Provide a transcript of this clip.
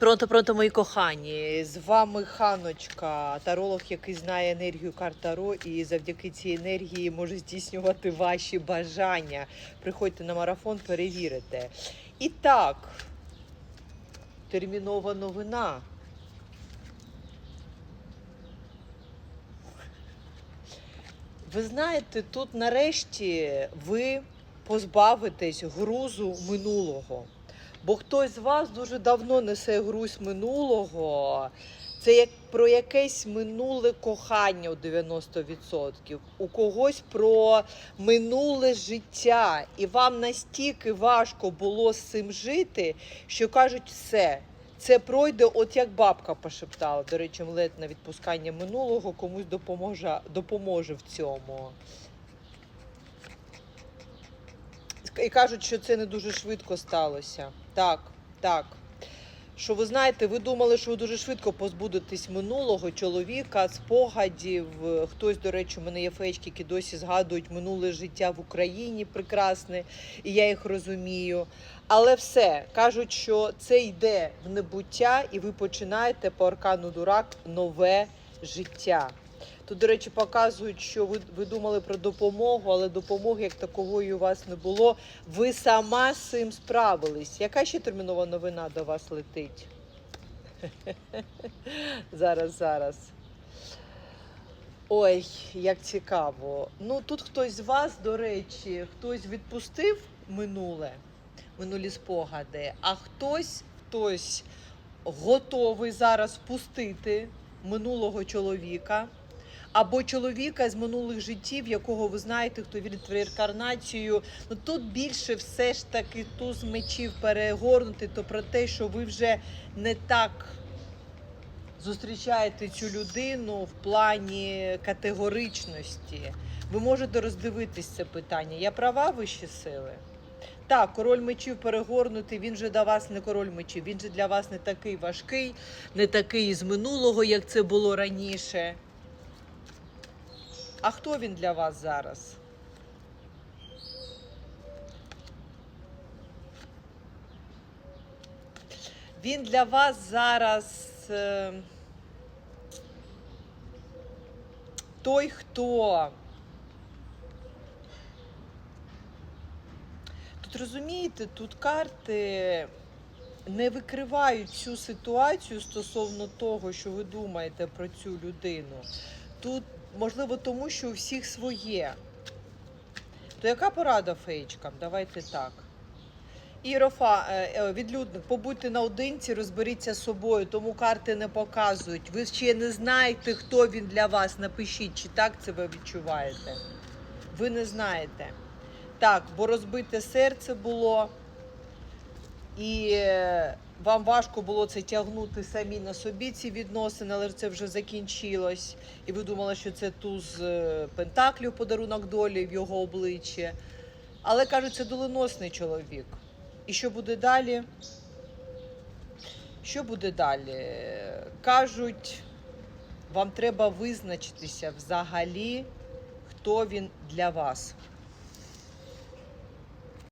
Пронто, пронто, мої кохані. З вами Ханочка, таролог, який знає енергію карт Таро і завдяки цій енергії може здійснювати ваші бажання. Приходьте на марафон, перевірите. І так, термінова новина. Ви знаєте, тут нарешті ви позбавитесь грузу минулого. Бо хтось з вас дуже давно несе груз минулого. Це як про якесь минуле кохання у 90%. У когось про минуле життя. І вам настільки важко було з цим жити, що кажуть, все. Це пройде, от як бабка пошептала. До речі, млет на відпускання минулого комусь допоможе, допоможе в цьому. І кажуть, що це не дуже швидко сталося. Так, так. Що ви знаєте, ви думали, що ви дуже швидко позбудетесь минулого чоловіка, спогадів. Хтось, до речі, у мене є феєчки, які досі згадують минуле життя в Україні прекрасне, і я їх розумію. Але все кажуть, що це йде в небуття, і ви починаєте по аркану дурак нове життя. Тут, до речі, показують, що ви, ви думали про допомогу, але допомоги як такової у вас не було. Ви сама з цим справились. Яка ще термінова новина до вас летить? Зараз, зараз. Ой, як цікаво. Ну тут хтось з вас, до речі, хтось відпустив минуле, минулі спогади, а хтось, хтось готовий зараз впустити минулого чоловіка. Або чоловіка з минулих життів, якого ви знаєте, хто вірить в реінкарнацію. Ну тут більше все ж таки туз мечів перегорнути, то про те, що ви вже не так зустрічаєте цю людину в плані категоричності. Ви можете роздивитись це питання. Я права вищі сили? Так, король мечів перегорнутий, він же для вас не король мечів, він же для вас не такий важкий, не такий із минулого, як це було раніше. А хто він для вас зараз? Він для вас зараз е, той, хто. Тут розумієте, тут карти не викривають цю ситуацію стосовно того, що ви думаєте про цю людину. Тут, можливо, тому що у всіх своє. То яка порада феєчкам? Давайте так. Ірофа, е, е, відлюдник, побудьте наодинці, розберіться з собою, тому карти не показують. Ви ще не знаєте, хто він для вас. Напишіть, чи так це ви відчуваєте. Ви не знаєте. Так, бо розбите серце було, і е, вам важко було це тягнути самі на собі ці відносини, але це вже закінчилось. І ви думали, що це туз е, пентаклів, подарунок долі в його обличчі. Але кажуть, це доленосний чоловік. І що буде далі? Що буде далі? Кажуть, вам треба визначитися взагалі, хто він для вас.